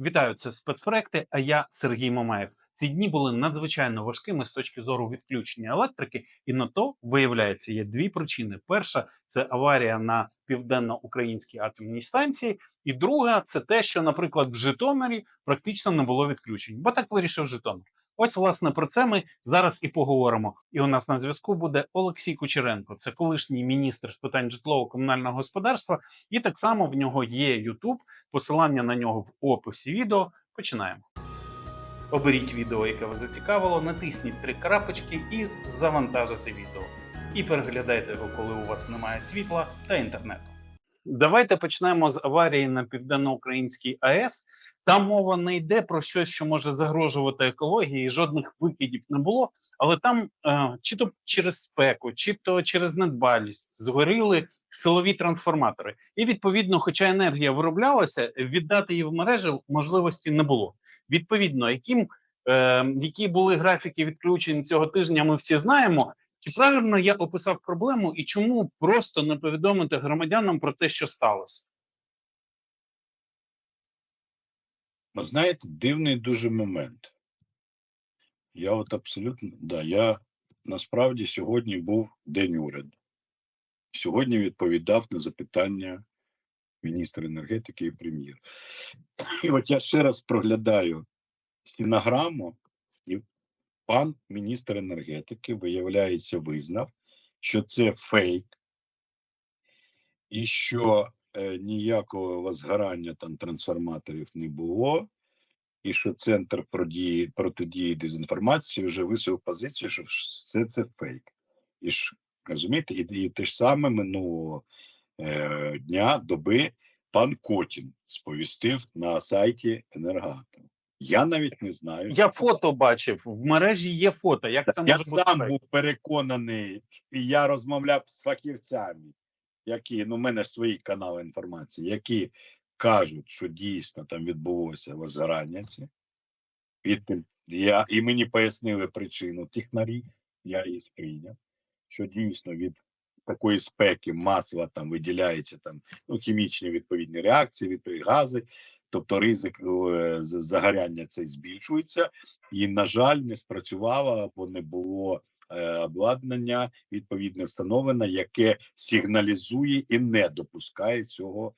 Вітаю, це спецпроекти. А я Сергій Мамаєв. Ці дні були надзвичайно важкими з точки зору відключення електрики, і на то виявляється є дві причини: перша це аварія на південно-українській атомній станції, і друга це те, що, наприклад, в Житомирі практично не було відключень, бо так вирішив Житомир. Ось власне про це ми зараз і поговоримо. І у нас на зв'язку буде Олексій Кучеренко, це колишній міністр з питань житлово-комунального господарства, і так само в нього є Ютуб. Посилання на нього в описі відео. Починаємо. Оберіть відео, яке вас зацікавило, натисніть три крапочки і завантажити відео. І переглядайте його, коли у вас немає світла та інтернету. Давайте почнемо з аварії на південноукраїнській АЕС. Там мова не йде про щось, що може загрожувати екології, і жодних викидів не було. Але там е, чи то через спеку, чи то через недбалість згоріли силові трансформатори. І відповідно, хоча енергія вироблялася, віддати її в мережі можливості не було. Відповідно, яким е, які були графіки відключень цього тижня, ми всі знаємо. Чи правильно я описав проблему і чому просто не повідомити громадянам про те, що сталося? Ну, знаєте, дивний дуже момент. Я от абсолютно, да, я насправді сьогодні був День уряду. Сьогодні відповідав на запитання міністра енергетики і прем'єр. І от я ще раз проглядаю стінограму, і пан міністр енергетики, виявляється, визнав, що це фейк, і що ніякого возгорання там трансформаторів не було, і що центр продії, протидії дезінформації вже висував позицію, що все це фейк. І ж розумієте, і, і те ж саме минулого е, дня, доби, пан Котін сповістив на сайті Енергоатом. Я навіть не знаю. Я фото бачив в мережі. Є фото. Як це я може бути? сам фейк? був переконаний, і я розмовляв з фахівцями, які ну, в мене свої канали інформації, які кажуть, що дійсно там відбулося возгорання. Тим, я, і мені пояснили причину технарі, я її сприйняв, що дійсно від такої спеки масово там виділяється там ну, хімічні відповідні реакції, відповідні гази, тобто ризик е, загоряння цей збільшується, і, на жаль, не спрацювало або не було обладнання відповідне встановлене, яке сигналізує і не допускає цього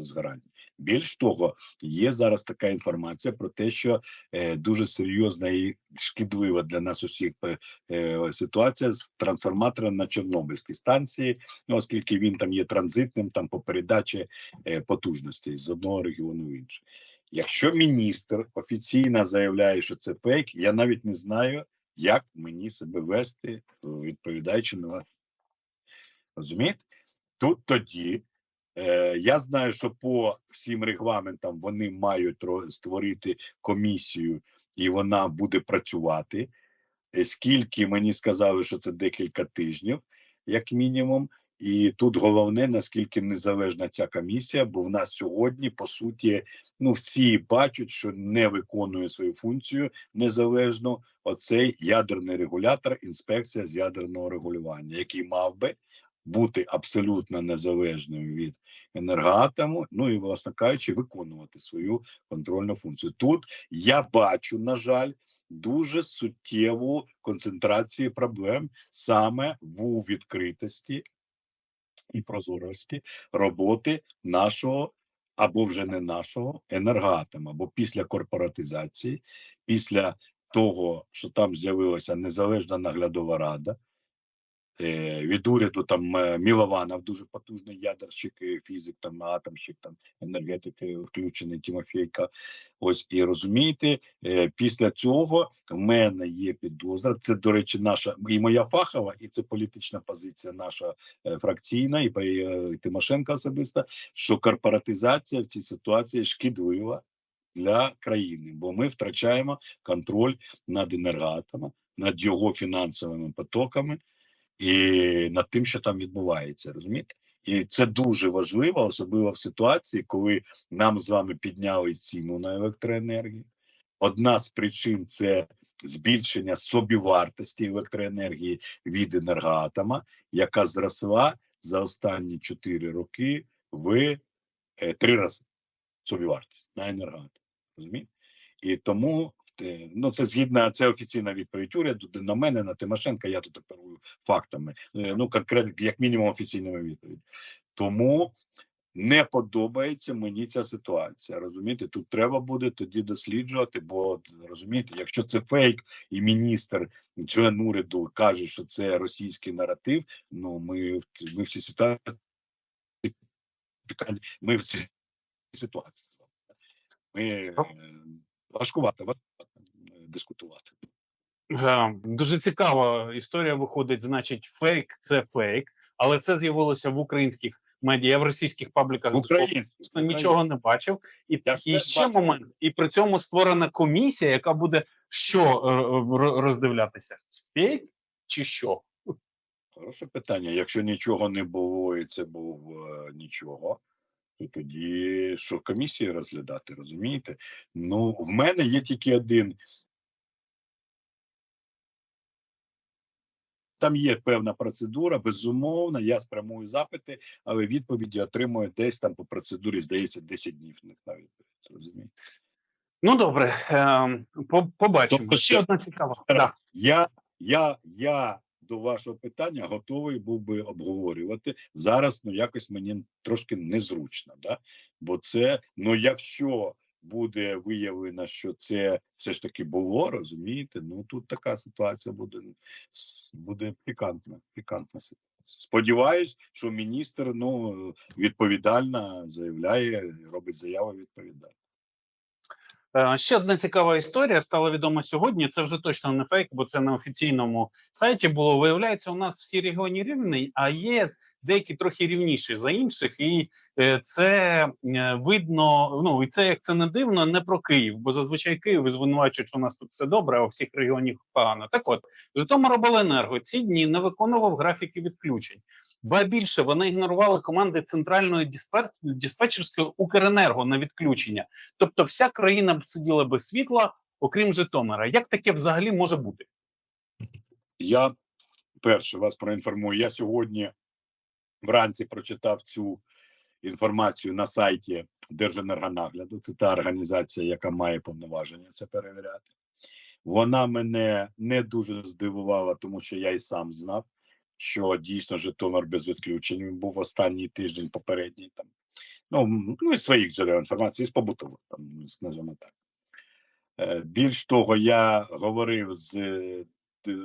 згорання. Більш того, є зараз така інформація про те, що е, дуже серйозна і шкідлива для нас усіх е, е, ситуація з трансформатором на Чорнобильській станції, оскільки він там є транзитним там по передачі е, потужностей з одного регіону в інший. Якщо міністр офіційно заявляє, що це фейк, я навіть не знаю, як мені себе вести, відповідаючи на вас. Розумієте? Тут тоді е, я знаю, що по всім регламентам вони мають створити комісію, і вона буде працювати. Е, Скільки мені сказали, що це декілька тижнів, як мінімум. І тут головне, наскільки незалежна ця комісія, бо в нас сьогодні, по суті, ну всі бачать, що не виконує свою функцію незалежно оцей ядерний регулятор, інспекція з ядерного регулювання, який мав би бути абсолютно незалежним від енергоатому, ну і, власне кажучи, виконувати свою контрольну функцію. Тут я бачу, на жаль, дуже суттєву концентрацію проблем саме в відкритості і прозорості роботи нашого або вже не нашого енергоатома. Бо після корпоратизації, після того, що там з'явилася незалежна наглядова рада. Е, Від уряду там е, Мілованов, дуже потужний ядерщик, фізик, там атомщик, там енергетик е, включений Тимофійка. Ось і розумієте, після цього в мене є підозра. Це, до речі, наша і моя фахова, і це політична позиція наша фракційна, і Тимошенка особисто, що корпоратизація в цій ситуації шкідлива для країни, бо ми втрачаємо контроль над енергоатомом, над його фінансовими потоками і над тим, що там відбувається, розумієте? І це дуже важливо, особливо в ситуації, коли нам з вами підняли ціну на електроенергію. Одна з причин це збільшення собівартості електроенергії від енергоатома, яка зросла за останні 4 роки в е, три рази. собівартість на енергоатом. Розумієте? І тому ну це згідно, це офіційна відповідь уряду. де На мене, на Тимошенка, я тут оперую фактами. Е, Ну конкретно, як мінімум, офіційними відповідь. Тому не подобається мені ця ситуація. Розумієте, тут треба буде тоді досліджувати, бо розумієте, якщо це фейк, і міністр, член уряду каже, що це російський наратив. Ну ми, ми в цій ситуації ми в цій ситуації. Ми е, важкувато, дискутувати. Е, Дуже цікава історія виходить. Значить, фейк це фейк, але це з'явилося в українських медіа, я в російських пабліках В Україні нічого не бачив. І, Я і ще бачу. момент, і при цьому створена комісія, яка буде що е, роздивлятися? Фейк чи що? Хороше питання. Якщо нічого не було, і це був е, нічого, то тоді що комісії розглядати, розумієте? Ну, в мене є тільки один. Там є певна процедура, безумовно, я спрямую запити, але відповіді отримую десь там по процедурі, здається, 10 днів на на відповідь. Розумієте? Ну добре, е, по- побачимо. Тобто ще- одна цікава. Да. я, я, я до вашого питання готовий був би обговорювати. Зараз ну якось мені трошки незручно, да? бо це ну, якщо буде виявлено, що це все ж таки було, розумієте? Ну тут така ситуація буде, буде пікантна. пікантна ситуація. Сподіваюсь, що міністр ну відповідально заявляє, робить заяву відповідально. Е, Ще одна цікава історія стала відома сьогодні. Це вже точно не фейк, бо це на офіційному сайті було. Виявляється, у нас всі регіони рівні, а є деякі трохи рівніші за інших, і е, це е, видно. Ну і це як це не дивно, не про Київ, бо зазвичай Київ звинувачують, що у нас тут все добре, а у всіх регіонів погано. Так от Житомиробленерго ці дні не виконував графіки відключень. Ба більше вони ігнорували команди центральної диспетчерської Укренерго на відключення. Тобто, вся країна б сиділа без світла, окрім Житомира. Як таке взагалі може бути? Я перше вас проінформую. Я сьогодні вранці прочитав цю інформацію на сайті Держенергонагляду. Це та організація, яка має повноваження це перевіряти. Вона мене не дуже здивувала, тому що я і сам знав, що дійсно Житомир без відключень був останній тиждень попередній там. Ну, ну і своїх джерел інформації, з побутових, там, називаємо так. Е, Більш того, я говорив з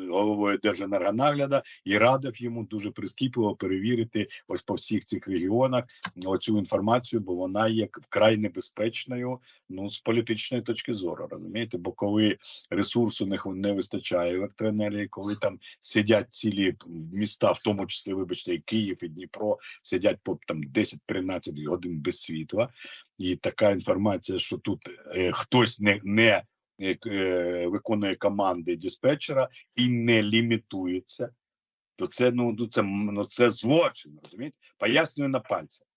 головою Держенергонагляду і радив йому дуже прискіпливо перевірити ось по всіх цих регіонах оцю інформацію, бо вона є вкрай небезпечною ну з політичної точки зору. Розумієте, бо коли ресурсу не, не вистачає електроенергії, коли там сидять цілі міста, в тому числі, вибачте, і Київ і Дніпро, сидять по там 10-13 годин без світла, і така інформація, що тут е, хтось не, не е, е, виконує команди диспетчера і не лімітується, то це ну, ну це ну це злочин, розумієте? Пояснюю на пальцях.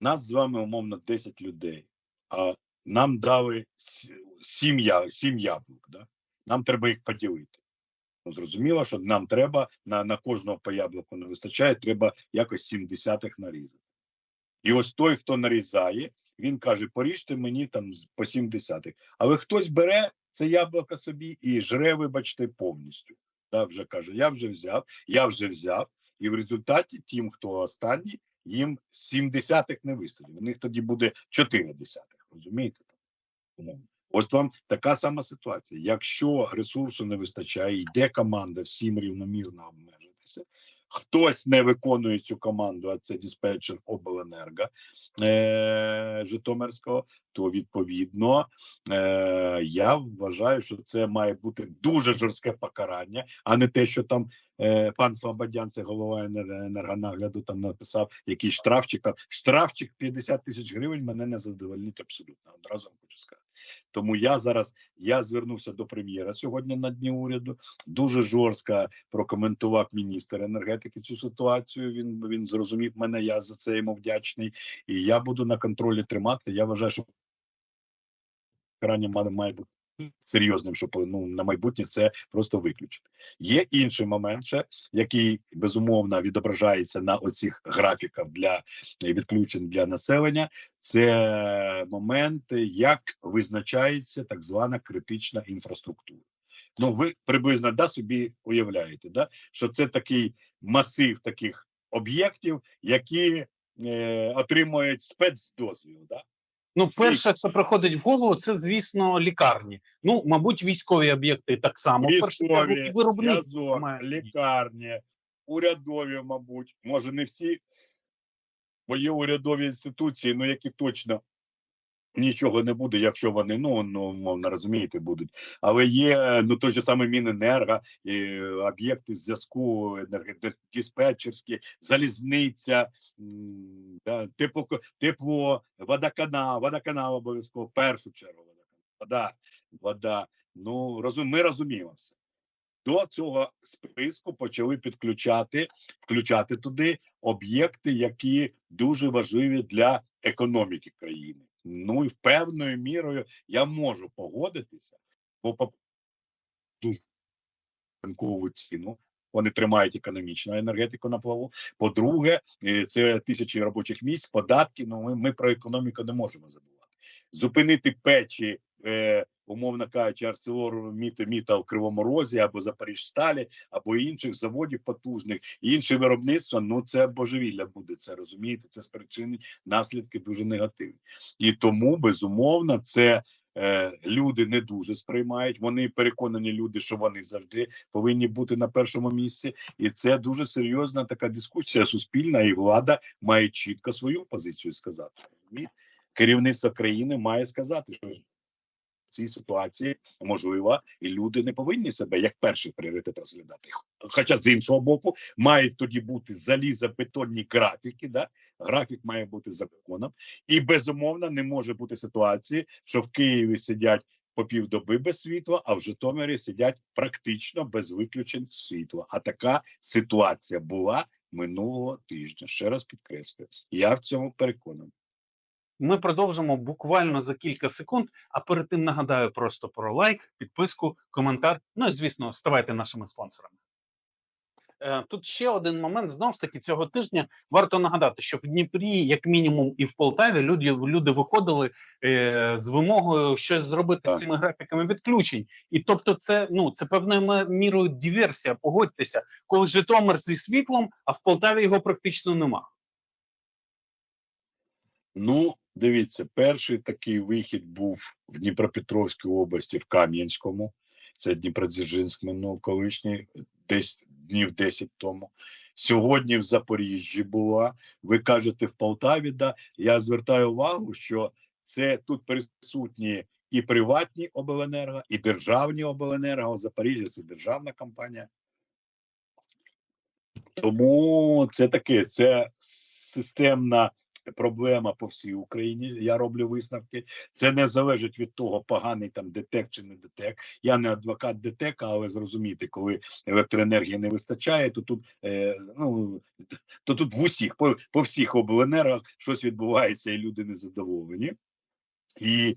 Нас з вами умовно 10 людей, а нам дали с- сім, я, сім яблук. Да? Нам треба їх поділити. Ну, зрозуміло, що нам треба на, на кожного по яблуку не вистачає, треба якось сім десятих нарізати. І ось той, хто нарізає, він каже: поріжте мені там по сім десятих. Але хтось бере це яблуко собі і жре, вибачте, повністю. Да, вже каже: я вже взяв, я вже взяв. І в результаті тим, хто останній, їм сім десятих не вистачить. У них тоді буде чотири десятих. Розумієте? Ось вам така сама ситуація. Якщо ресурсу не вистачає, йде команда всім рівномірно обмежитися. Хтось не виконує цю команду, а це диспетчер обленерго е- Житомирського, то відповідно е- я вважаю, що це має бути дуже жорстке покарання, а не те, що там пан Слободян, це голова енергонагляду, там написав якийсь штрафчик. Там штрафчик 50 тисяч гривень мене не задовольнить абсолютно. Одразу хочу сказати. Тому я зараз я звернувся до прем'єра сьогодні на дні уряду. Дуже жорстко прокоментував міністр енергетики цю ситуацію. Він він зрозумів мене. Я за це йому вдячний, і я буду на контролі тримати. Я вважаю, що має, має бути серйозним, щоб ну на майбутнє це просто виключити. Є інший момент, ще, який безумовно відображається на оцих графіках для відключень для населення. Це момент, як визначається так звана критична інфраструктура. Ну, ви приблизно да собі уявляєте, да, що це такий масив таких об'єктів, які е, отримують спецдозвіл. Да? Ну, перше, що приходить в голову, це звісно лікарні. Ну, мабуть, військові об'єкти так само. Військові, зв'язок, лікарні, урядові, мабуть, може не всі, бо є урядові інституції, ну які точно нічого не буде, якщо вони, ну, ну мовно розумієте, будуть. Але є ну той же саме Міненерго, і об'єкти зв'язку, енергодиспетчерські, залізниця, да, тепло, тепло, водоканал, водоканал обов'язково, в першу чергу вода, вода. Ну, розум, ми розуміємо все. До цього списку почали підключати, включати туди об'єкти, які дуже важливі для економіки країни. Ну і певною мірою я можу погодитися, бо по дуже ринкову ціну. Вони тримають економічну енергетику на плаву. По-друге, е, це тисячі робочих місць, податки. Ну ми, ми про економіку не можемо забувати. Зупинити печі, е, умовно кажучи, Арселор Міта в Кривому Розі або Запоріжсталі, або інших заводів потужних, інше виробництво. Ну це божевілля буде це розумієте. Це спричинить наслідки дуже негативні, і тому безумовно це. е, Люди не дуже сприймають. Вони переконані люди, що вони завжди повинні бути на першому місці, і це дуже серйозна така дискусія суспільна, і влада має чітко свою позицію сказати. Керівництво країни має сказати, що в цій ситуації можливо, і люди не повинні себе як перший пріоритет розглядати. Хоча з іншого боку, мають тоді бути залізобетонні графіки. Да? Графік має бути законом, і безумовно не може бути ситуації, що в Києві сидять по півдоби без світла, а в Житомирі сидять практично без виключень світла. А така ситуація була минулого тижня. Ще раз підкреслюю, я в цьому переконаний. Ми продовжимо буквально за кілька секунд. А перед тим нагадаю просто про лайк, підписку, коментар. Ну і звісно, ставайте нашими спонсорами. Е, Тут ще один момент. Знову ж таки, цього тижня варто нагадати, що в Дніпрі, як мінімум, і в Полтаві люди, люди виходили е, з вимогою щось зробити Так. з цими графіками відключень. І тобто, це ну це певною мірою диверсія. Погодьтеся, коли Житомир зі світлом, а в Полтаві його практично нема. Ну, дивіться, перший такий вихід був в Дніпропетровській області, в Кам'янському. Це Дніпродзержинськ минув колишній, десь днів 10 тому. Сьогодні в Запоріжжі була. Ви кажете, в Полтаві, да. Я звертаю увагу, що це тут присутні і приватні обленерго, і державні обленерго. Запоріжжя це державна компанія. Тому це таке, це системна проблема по всій Україні. Я роблю висновки. Це не залежить від того, поганий там ДТЕК чи не ДТЕК. Я не адвокат ДТЕК, але зрозуміти, коли електроенергії не вистачає, то тут е, ну то тут в усіх по, по всіх обленергах щось відбувається, і люди незадоволені. І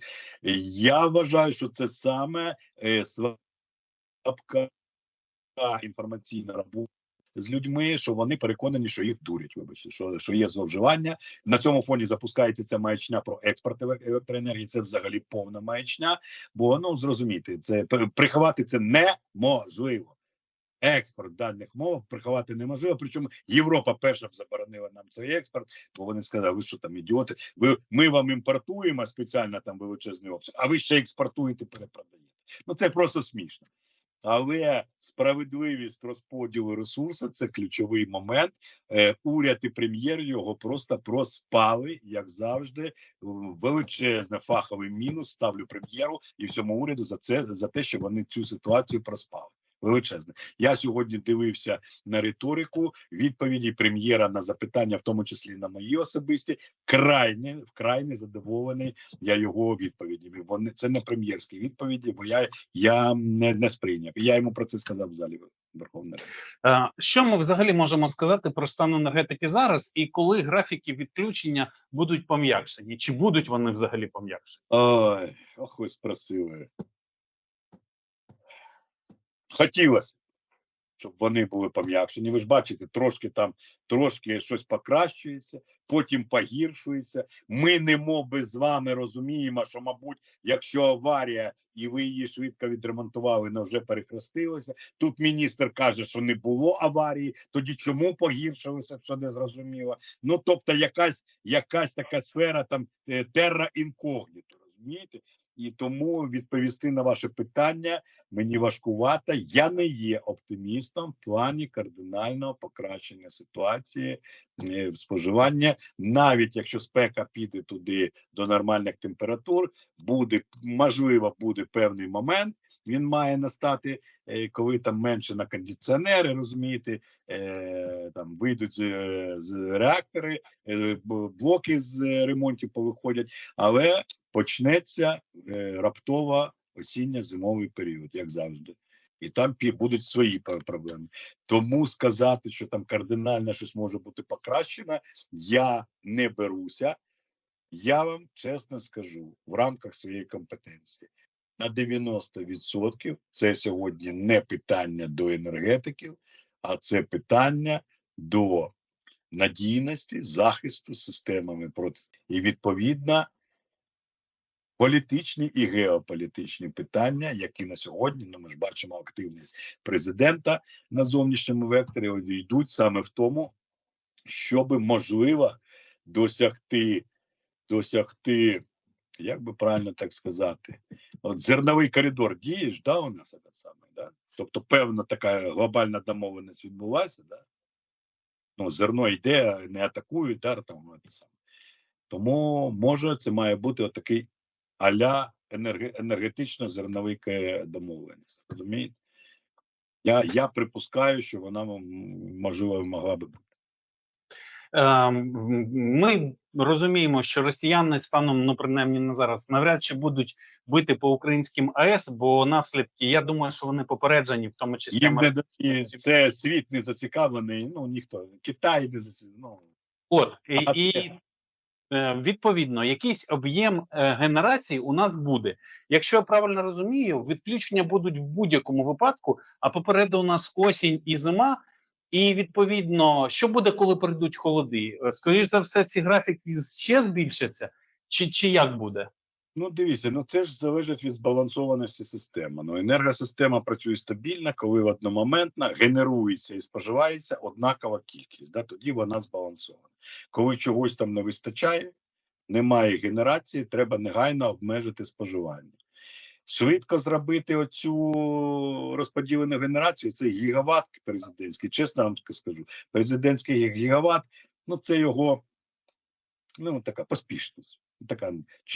я вважаю, що це саме е, слабка інформаційна робота з людьми, що вони переконані, що їх дурять. Вибачте, що, що є зловживання. На цьому фоні запускається ця маячня про експорт електроенергії. Це взагалі повна маячня. Бо ну зрозумійте, це приховати це неможливо. Експорт даних мов приховати неможливо. Причому Європа перша заборонила нам цей експорт, бо вони сказали, ви що там ідіоти? Ви ми вам імпортуємо спеціально там величезний обсяг, а ви ще експортуєте, перепродаєте. Ну це просто смішно. Але справедливість розподілу ресурсу це ключовий момент. Е, уряд і прем'єр його просто проспали, як завжди. Величезне фаховий мінус ставлю прем'єру і всьому уряду за це за те, що вони цю ситуацію проспали. Величезне. Я сьогодні дивився на риторику відповіді прем'єра на запитання, в тому числі на мої особисті. Крайне вкрай незадоволений я його відповідями. Вони це не прем'єрські відповіді, бо я, я не, не сприйняв. Я йому про це сказав в залі Верховної Ради. Е, Що ми взагалі можемо сказати про стан енергетики зараз, і коли графіки відключення будуть пом'якшені? Чи будуть вони взагалі пом'якшені? Ой, ох, ви спросили. Хотілося, щоб вони були пом'якшені. Ви ж бачите, трошки там трошки щось покращується, потім погіршується. Ми не би з вами розуміємо, що, мабуть, якщо аварія і ви її швидко відремонтували, вона вже перехрестилася. Тут міністр каже, що не було аварії. Тоді чому погіршилося, що не зрозуміло. Ну тобто, якась якась така сфера там е, терра інкогніто, розумієте? І тому відповісти на ваше питання мені важкувато. Я не є оптимістом в плані кардинального покращення ситуації е, в споживання. Навіть якщо спека піде туди до нормальних температур, буде можливо, буде певний момент. Він має настати, е, коли там менше на кондиціонери, розумієте, е, там вийдуть з, з реактори, е, блоки з е, ремонтів повиходять, але почнеться е, раптово осінньо-зимовий період, як завжди. І там будуть свої проблеми. Тому сказати, що там кардинально щось може бути покращено, я не беруся. Я вам чесно скажу в рамках своєї компетенції. На 90% це сьогодні не питання до енергетиків, а це питання до надійності, захисту системами проти. І відповідно політичні і геополітичні питання, які на сьогодні, ну ми ж бачимо активність президента на зовнішньому векторі, йдуть саме в тому, щоб можливо досягти, досягти, як би правильно так сказати, от зерновий коридор діє ж, да, у нас саме, да? Тобто, певна така глобальна домовленість відбулася, да? Ну, зерно йде, не атакують, да, там ну, саме. Тому може це має бути отакий аля енерге- енергетично-зерновий домовленість. Розумієте? Я, я припускаю, що вона можливо могла би бути. Ем, Ми розуміємо, що росіяни станом, ну принаймні на зараз, навряд чи будуть бити по українським АЕС, бо наслідки, я думаю, що вони попереджені, в тому числі Їм не і це світ не зацікавлений. Ну ніхто Китай не зацікавлений. Ну, От і, А і е, відповідно, якийсь об'єм е, генерації у нас буде. Якщо я правильно розумію, відключення будуть в будь-якому випадку, а попереду у нас осінь і зима. І відповідно, що буде, коли прийдуть холоди? Е, Скоріше за все, ці графіки ще збільшаться, чи, чи як буде? Ну, дивіться, ну це ж залежить від збалансованості системи. Ну, енергосистема працює стабільно, коли одномоментно генерується і споживається однакова кількість. Да? Тоді вона збалансована. Коли чогось там не вистачає, немає генерації, треба негайно обмежити споживання. Швидко зробити оцю розподілену генерацію це гігават президентський. Чесно вам скажу, президентський гігават, ну це його ну така поспішність. Така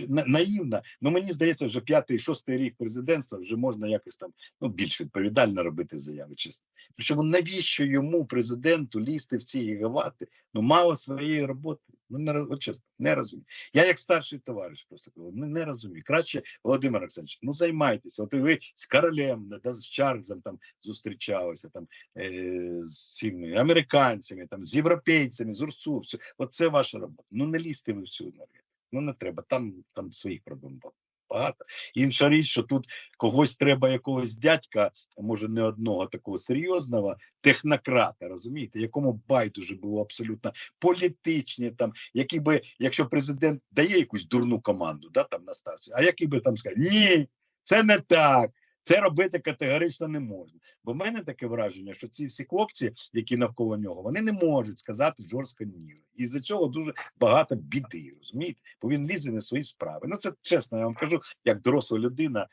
наївна. Ну мені здається, вже п'ятий, шостий рік президентства вже можна якось там ну більш відповідально робити заяви. Чесно. Причому навіщо йому президенту лізти в ці гігавати? Ну мало своєї роботи. Ну не от чесно, не розумію. Я як старший товариш просто кажу, не, не розумію. Краще Володимир Олександрович, ну займайтеся. От ви з королем, да, з Чарльзом там зустрічалися там е, з цими американцями, там з європейцями, з УРСУ. Все. Оце ваша робота. Ну не лізьте ви в цю енергетику. Ну не треба. Там там своїх проблем ба- багато. Інша річ, що тут когось треба якогось дядька, може не одного такого серйозного технократа, розумієте, якому байдуже було абсолютно політичні, там які би, якщо президент дає якусь дурну команду, да там на ставці, а який би там сказав, ні, це не так. Це робити категорично не можна. Бо в мене таке враження, що ці всі хлопці, які навколо нього, вони не можуть сказати жорстко ні. І з цього дуже багато біди, розумієте? Бо він лізе на свої справи. Ну це чесно, я вам кажу, як доросла людина,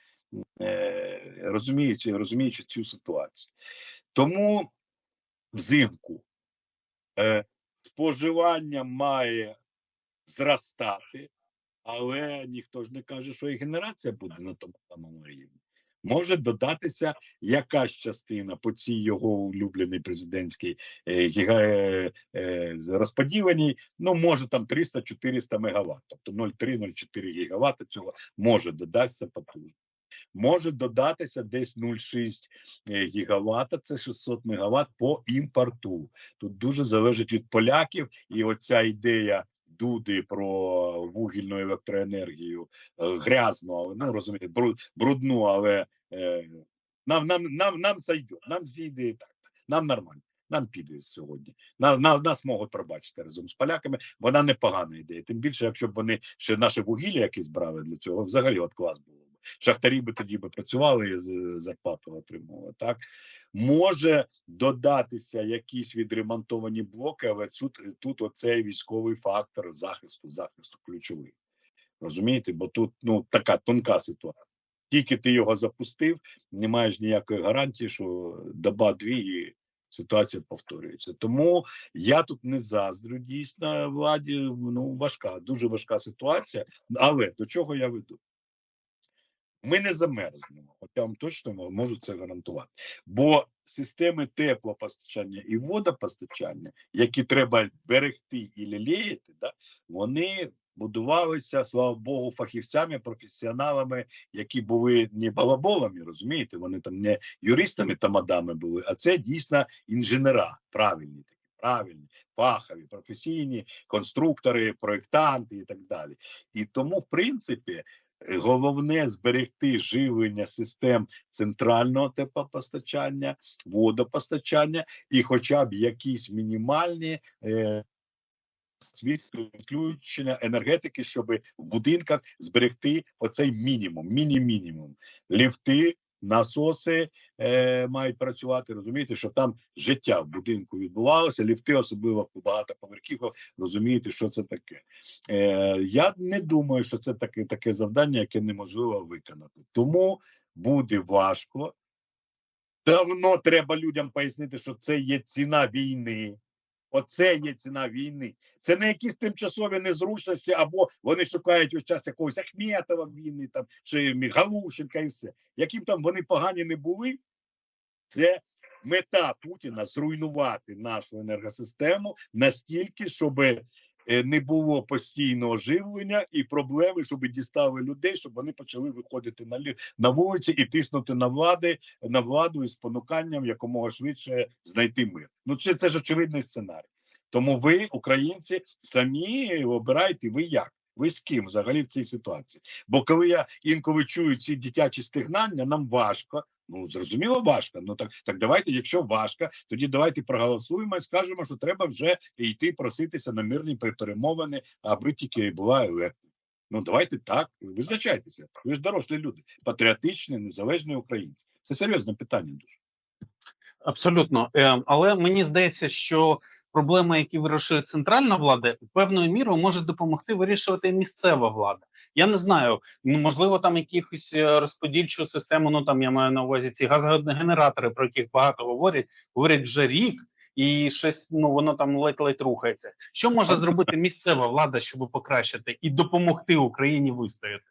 е, розуміючи, розуміючи цю ситуацію. Тому взимку е, споживання має зростати, але ніхто ж не каже, що і генерація буде на тому самому рівні. Може додатися якась частина по цій його улюбленій президентській е, е, е, розподіленій, ну може там 300-400 мегаватт, тобто 0,3-0,4 гігаватта цього може додатися потужно. Може додатися десь 0,6 е, гігаватта, це 600 мегаватт по імпорту. Тут дуже залежить від поляків, і оця ідея Дуди про вугільну електроенергію е, грязну, ну розумієте, брудну, але е, Нам, нам, нам, нам зайде, нам зійде і так. Нам нормально. Нам піде сьогодні. На, на, нас можуть пробачити разом з поляками. Вона непогана ідея. Тим більше, якщо б вони ще наше вугілля якесь брали для цього, взагалі от клас було. Шахтарі би тоді би працювали і зарплату отримували. Так може додатися якісь відремонтовані блоки, але тут, тут оцей військовий фактор захисту, захисту ключовий. Розумієте? Бо тут ну така тонка ситуація. Тільки ти його запустив, не маєш ніякої гарантії, що доба-дві і ситуація повторюється. Тому я тут не заздрю дійсно владі. Ну важка, дуже важка ситуація. Але до чого я веду? Ми не замерзнемо, я вам точно можу це гарантувати. Бо системи теплопостачання і водопостачання, які треба берегти і лілеяти, да, вони будувалися, слава Богу, фахівцями, професіоналами, які були не балаболами, розумієте, вони там не юристами та мадами були, а це дійсно інженера, правильні такі, правильні, фахові, професійні конструктори, проєктанти і так далі. І тому, в принципі, головне зберегти живлення систем центрального теплопостачання, водопостачання і, хоча б якісь мінімальні. Е, відключення енергетики, щоб в будинках зберегти оцей мінімум, міні-мінімум. Ліфти, насоси е, мають працювати. Розумієте, що там життя в будинку відбувалося. Ліфти, особливо по багатоповерхівках, розумієте, що це таке. Е, я не думаю, що це таке, таке завдання, яке неможливо виконати. Тому буде важко. Давно треба людям пояснити, що це є ціна війни. Оце є ціна війни. Це не якісь тимчасові незручності, або вони шукають ось час якогось Ахметова війни, там чи Мігалушенка, і все. Яким там вони погані не були, це мета Путіна зруйнувати нашу енергосистему настільки, щоб не було постійного живлення і проблеми, щоб дістали людей, щоб вони почали виходити на на вулиці і тиснути на влади на владу із спонуканням якомога швидше знайти мир. Ну це, це ж очевидний сценарій. Тому ви, українці, самі обирайте, ви як? Ви з ким взагалі в цій ситуації? Бо коли я інколи чую ці дитячі стигнання, нам важко. Ну зрозуміло, важко. Ну так так давайте, якщо важко, тоді давайте проголосуємо і скажемо, що треба вже йти проситися на мирні пе- перемовини, аби тільки була електрика. Ну давайте так, визначайтеся. Ви ж дорослі люди, патріотичні, незалежні українці. Це серйозне питання дуже. Абсолютно, Е, але мені здається, що проблеми, які вирішує центральна влада, певною мірою може допомогти вирішувати місцева влада. Я не знаю, ну можливо, там якихось е, розподільчу систему. Ну там я маю на увазі ці газогенератори, про яких багато говорять, говорять вже рік, і щось ну воно там ледь-ледь рухається. Що може зробити місцева влада, щоб покращити і допомогти Україні вистояти?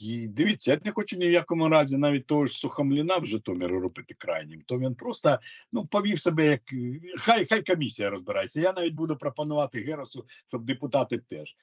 І дивіться, я не хочу ні в якому разі навіть того ж Сухомліна в Житомирі робити крайнім. То він просто ну повів себе як е, хай хай комісія розбирається. Я навіть буду пропонувати Геросу, щоб депутати теж.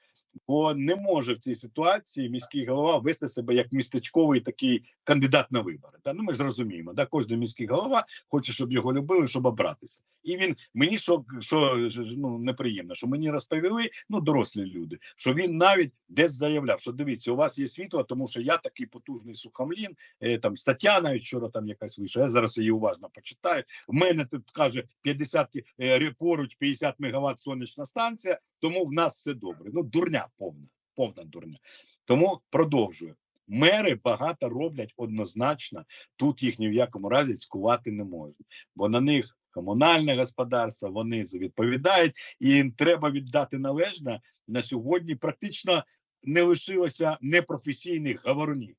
Бо не може в цій ситуації міський голова вести себе як містечковий такий кандидат на вибори. Та ну ми ж розуміємо, да кожен міський голова хоче, щоб його любили, щоб обратися. І він мені що, що ну неприємно, що мені розповіли, ну дорослі люди, що він навіть десь заявляв, що дивіться, у вас є світло, тому що я такий потужний сухомлін. Е, там стаття навіть вчора там якась вийшла. Я зараз її уважно почитаю. В мене тут каже 50 е, поруч 50 мегаватт сонячна станція, тому в нас все добре. Ну дурня повна, повна дурня. Тому продовжую. Мери багато роблять однозначно. Тут їх ні в якому разі цькувати не можна, бо на них комунальне господарство, вони відповідають, і їм треба віддати належне на сьогодні. Практично не лишилося непрофесійних говорунів.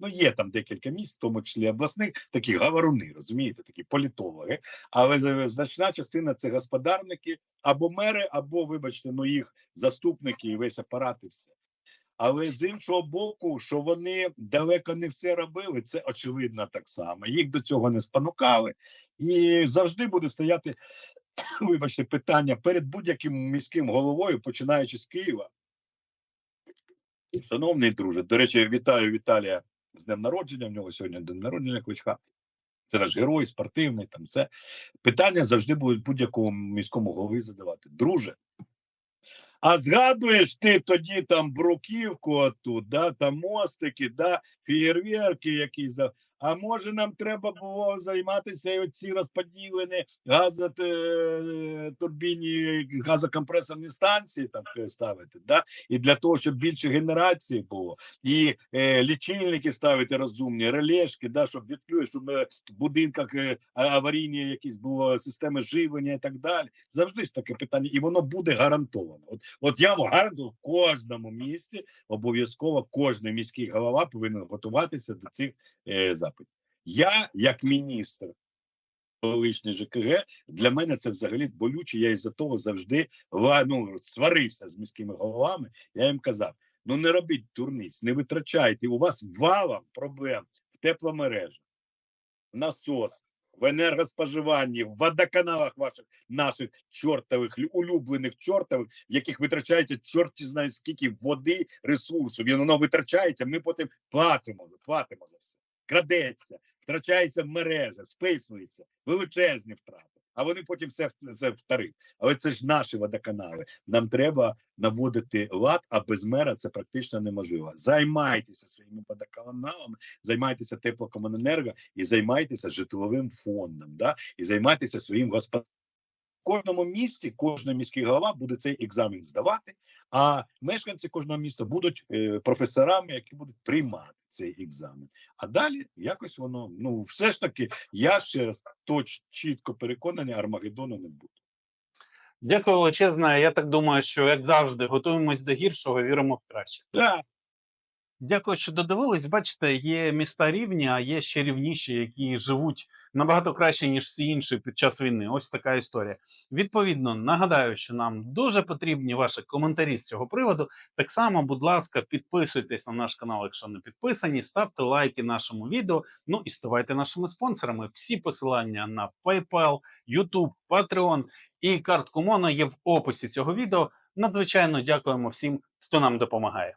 Ну, є там декілька місць, в тому числі обласних, такі говоруни, розумієте, такі політологи. Але значна частина це господарники або мери, або, вибачте, ну їх заступники і весь апарат, і все. Але з іншого боку, що вони далеко не все робили, це очевидно так само. Їх до цього не спонукали, і завжди буде стояти, вибачте, питання перед будь-яким міським головою, починаючи з Києва. Шановний друже, до речі, вітаю Віталія з днем народження. В нього сьогодні день народження кличка. Це наш герой, спортивний. Там все питання завжди будуть будь-якому міському голові задавати. Друже. А згадуєш ти тоді там бруківку отут, да, там мостики, да, фієрверки, да. А може нам треба було займатися і оці розподілені газотурбінні, газокомпресорні станції там е, ставити, да? і для того, щоб більше генерації було, і е, лічильники ставити розумні, релешки, да, щоб відключити, щоб е, в будинках е, аварійні якісь було системи живлення і так далі. Завжди ж таке питання, і воно буде гарантовано. От, от я гарантую, в кожному місті обов'язково кожен міський голова повинен готуватися до цих е, запитів. Я, як міністр колишній ЖКГ, для мене це взагалі болюче. Я із-за того завжди ну, сварився з міськими головами. Я їм казав: ну не робіть дурниць, не витрачайте. У вас валом проблем в тепломережах, насос, в енергоспоживанні, в водоканалах ваших наших чортових улюблених чортових, в яких витрачається чорті знає скільки води, ресурсу. Він воно витрачається. Ми потім платимо, платимо за все. Крадеться, втрачається мережа, списується, величезні втрати. А вони потім все це в. Але це ж наші водоканали. Нам треба наводити лад, а без мера це практично неможливо. Займайтеся своїми водоканалами, займайтеся теплокомуненерго і займайтеся житловим фондом, да? і займайтеся своїм господарством. В кожному місті кожен міський голова буде цей екзамен здавати, а мешканці кожного міста будуть е, професорами, які будуть приймати цей екзамен. А далі якось воно, ну все ж таки, я ще раз точ чітко переконаний, Армагеддону не буде. Дякую величезне. Я так думаю, що як завжди, готуємось до гіршого, віримо в краще. Так, Дякую, що додивились. Бачите, є міста рівні, а є ще рівніші, які живуть набагато краще, ніж всі інші під час війни. Ось така історія. Відповідно, нагадаю, що нам дуже потрібні ваші коментарі з цього приводу. Так само, будь ласка, підписуйтесь на наш канал, якщо не підписані, ставте лайки нашому відео. Ну і ставайте нашими спонсорами. Всі посилання на PayPal, YouTube, Patreon і картку Моно є в описі цього відео. Надзвичайно дякуємо всім, хто нам допомагає.